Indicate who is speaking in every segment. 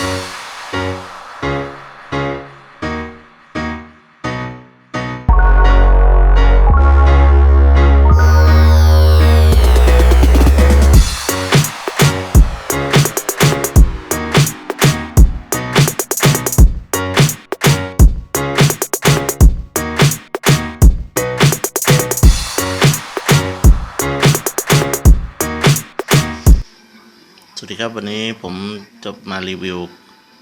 Speaker 1: Bye. สวัสดีครับวันนี้ผมจะมารีวิว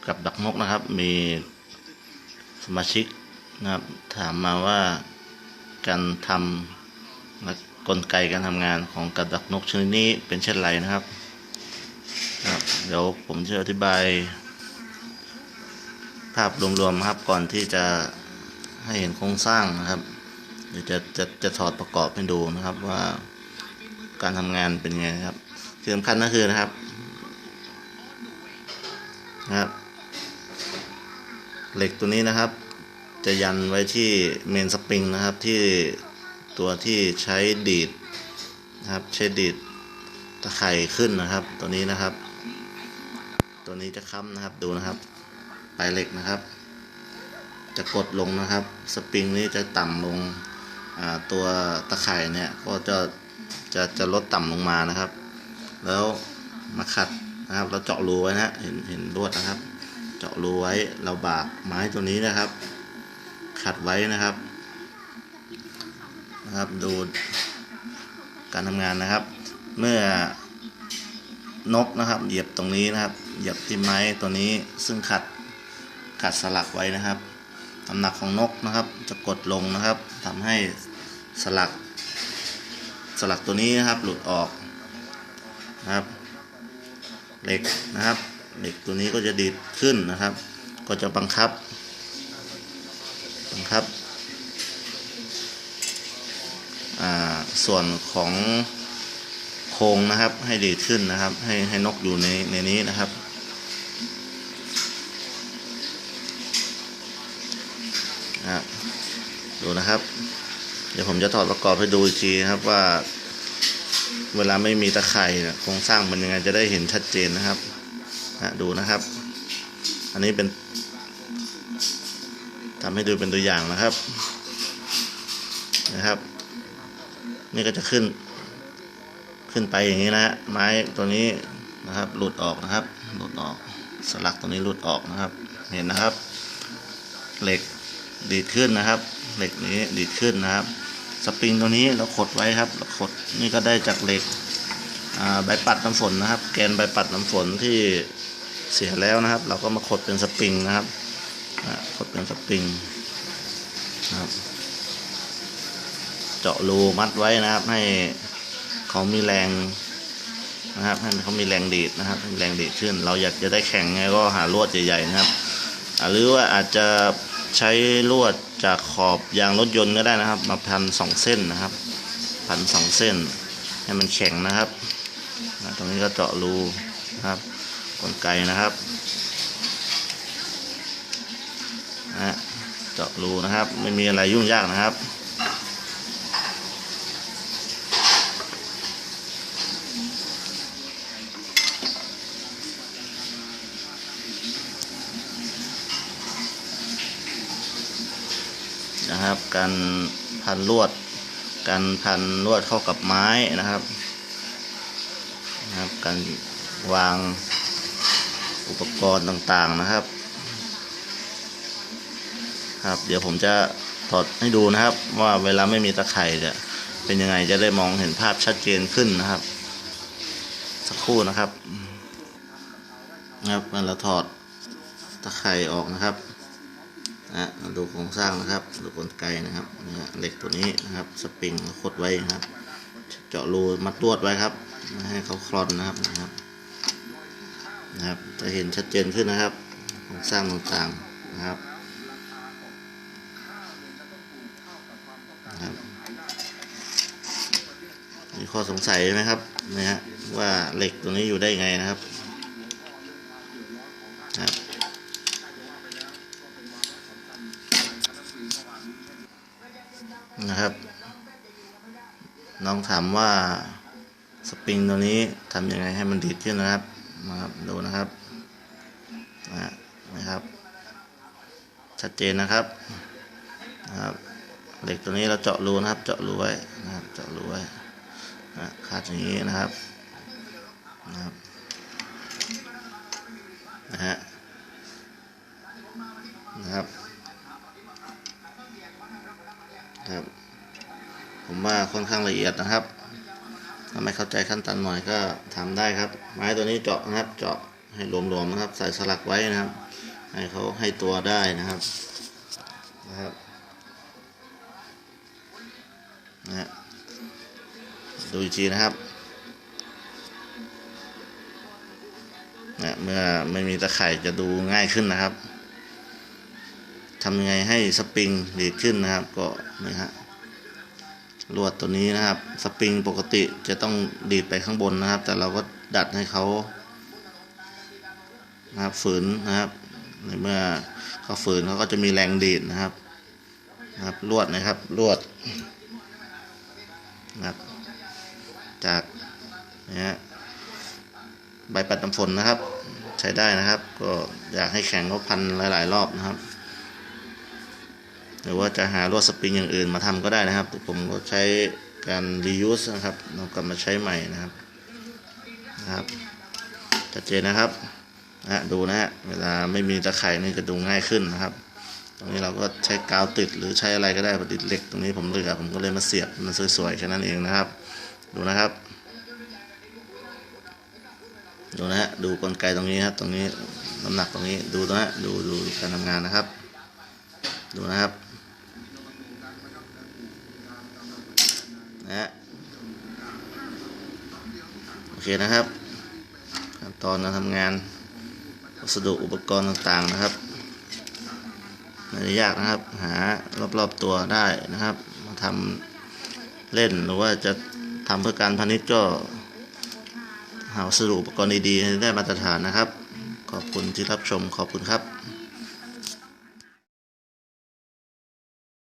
Speaker 1: กับดักนกนะครับ มีสมาชิกนะครับ ถามมาว่าการทำและกลไกการทำงานของกับดักนกชนิดนี้เป็นเช่นไรนะครับครับเดี๋ยวผมจะอธิบาย ภาพรวมๆครับก่อนที่จะให้เห็นโครงสร้างนะครับเดี๋ยวจะจะจะถอดประกอบให้ดูนะครับว่าการทำงานเป็นไงครับที่สำคัญก็คือนะครับ นะครับ เหล็กตัวนี้นะครับ จะยันไว้ที่เมนสปริงนะครับที่ตัวที่ใช้ดีดนะครับ ใช้ดีดตะไคร่ขึ้นนะครับ ตัวนี้นะครับ ตัวนี้จะค้ำนะครับดูนะครับปลายเหล็กนะครับ จะกดลงนะครับ สปริงนี้จะต่ำลงอ่าตัวตะไคร่เนี่ยก็จะจะจะลดต่ำลงมานะครับ แล้วมาขัด นะครับ เราเจาะรูไว้นะฮะเห็นเห็นลวดนะครับ เจาะรูไว้เราบากไม้ตัวนี้นะครับ ขัดไว้นะครับนะครับดูการทำงานนะครับ เมื่อนกนะครับเหยียบตรงนี้นะครับ เหยียบที่ไม้ตัวนี้ซึ่งขัดขัดสลักไว้นะครับน้ำหนักของนกนะครับ จะกดลงนะครับทำให้สลักสลักตัวนี้นะครับ หลุดออกนะครับ เหล็กนะครับ เหล็กตัวนี้ก็จะดีดขึ้นนะครับ ก็จะบังคับ บังคับส่วนของโครงนะครับ ให้ดีดขึ้นนะครับ ให้ให้นกอยู่ในในนี้นะครับนะดูนะครับ เดี๋ยวผมจะถอดประกอบให้ดูอีกทีนะครับว่า เวลาไม่มีตะไคร่เนี่ยโครงสร้างมันยังไงจะได้เห็นชัดเจนนะครับนะดูนะครับ อันนี้เป็นทำให้ดูเป็นตัวอย่างนะครับนะครับ นี่ก็จะขึ้น ขึ้นไปอย่างนี้นะฮะไม้ตัวนี้นะครับ หลุดออกนะครับ หลุดออกสลักตัวนี้หลุดออกนะครับ เห็นนะครับ เหล็กดีดขึ้นนะครับ เหล็กนี้ดีดขึ้นนะครับ สปริงตัวนี้เราขดไว้ครับเราขดนี่ก็ได้จากเหล็กใบปัดน้ำฝนนะครับ แกนใบปัดน้ำฝนที่เสียแล้วนะครับ เราก็มาขดเป็นสปริงนะครับขดเป็นสปริงนะครับเจาะรูมัดไว้นะครับ ให้เขามีแรงนะครับให้เขามีแรงดีดนะครับแรงดีดขึ้น เราอยากจะได้แข็งไงก็หาลวดใหญ่ๆนะครับหรือว่าอาจจะใช้ลวด จากขอบยางรถยนต์ก็ได้นะครับ มาพันสองเส้นนะครับ พันสองเส้น ให้มันแข็งนะครับตรงนี้ก็เจาะรูนะครับกลไกนะครับนะเจาะรูนะครับ ไม่มีอะไรยุ่งยากนะครับ นะครับ การพันลวด การพันลวดเข้ากับไม้นะครับนะครับ การวางอุปกรณ์ต่างๆนะครับ ครับ เดี๋ยวผมจะถอดให้ดูนะครับ ว่าเวลาไม่มีตะไคร่จะเป็นยังไงจะได้มองเห็นภาพชัดเจนขึ้นนะครับ สักครู่นะครับนะครับเมื่อเราถอดตะไคร่ออกนะครับ นะมาดูโครงสร้างนะครับ ดูกลไกนะครับนะฮะเหล็กตัวนี้นะครับ สปริงขดไว้นะครับ เจาะรูมัดลวดไว้ครับไม่ให้เขาคลอนนะครับนะครับนะครับจะเห็นชัดเจนขึ้นนะครับโครงสร้างต่างๆนะครับนะครับมีข้อสงสัยไหมครับนะฮะว่าเหล็กตัวนี้อยู่ได้ไงนะครับ นะครับ น้องถามว่าสปริงตัวนี้ทำยังไงให้มันดีดขึ้นนะครับมาครับดูนะครับอ่ชัดเจนนะครับนะครับเหล็กตัวนี้เราเจาะรูนะครับ เจาะรูไว้นะครับ เจาะรูไว้นะคาดอย่างนี้นะครับนะครับนะฮะนะครับ ครับ ผมว่าค่อนข้างละเอียดนะครับถ้าไม่เข้าใจขั้นตอนหน่อยก็ทำได้ครับ ไม้ตัวนี้เจาะนะครับ เจาะให้หลวมๆนะครับ ใส่สลักไว้นะครับ ให้เขาให้ตัวได้นะครับนะครับนะดูอีกทีนะครับนะเมื่อไม่มีตะไคร่จะดูง่ายขึ้นนะครับ ทำยังไงให้สปริงดีดขึ้นนะครับ ก็นี่ฮะลวดตัวนี้นะครับ สปริงปกติจะต้องดีดไปข้างบนนะครับ แต่เราก็ดัดให้เขานะครับฝืนนะครับในเมื่อเขาฝืนเขาก็จะมีแรงดีดนะครับนะครับลวดนะครับลวดนะครับ จากนะฮะใบปัดน้ำฝนนะครับ ใช้ได้นะครับ ก็อยากให้แข็งก็พันหลาย ๆ รอบนะครับ รือว่าจะหาลวดสปริงอย่างอื่นมาทำก็ได้นะครับ ผมก็ใช้การ reuse นะครับเรากลับมาใช้ใหม่นะครับนะครับชัดเจนนะครับนะฮะดูนะฮะเวลาไม่มีตะไคร่นี่จะดูง่ายขึ้นนะครับ ตรงนี้เราก็ใช้กาวติดหรือใช้อะไรก็ได้ประดิษฐ์เหล็ก ตรงนี้ผมเหลือผมก็เลยมาเสียบมันสวยๆแค่นั้นเองนะครับ ดูนะครับดูนะฮะดูกลไกตรงนี้ครับตรงนี้น้ำหนักตรงนี้ดูนะฮะดูดูการทำงานนะครับ ดูนะครับ นะฮะโอเคนะครับขั้นตอนการทำงานวัสดุอุปกรณ์ต่างๆนะครับไม่ได้ยากนะครับ หารอบๆตัวได้นะครับ มาทำเล่นหรือว่าจะทำเพื่อการพาณิชย์ก็หาวัสดุอุปกรณ์ดีๆให้ได้มาตรฐานนะครับ ขอบคุณที่รับชมขอบคุณครับ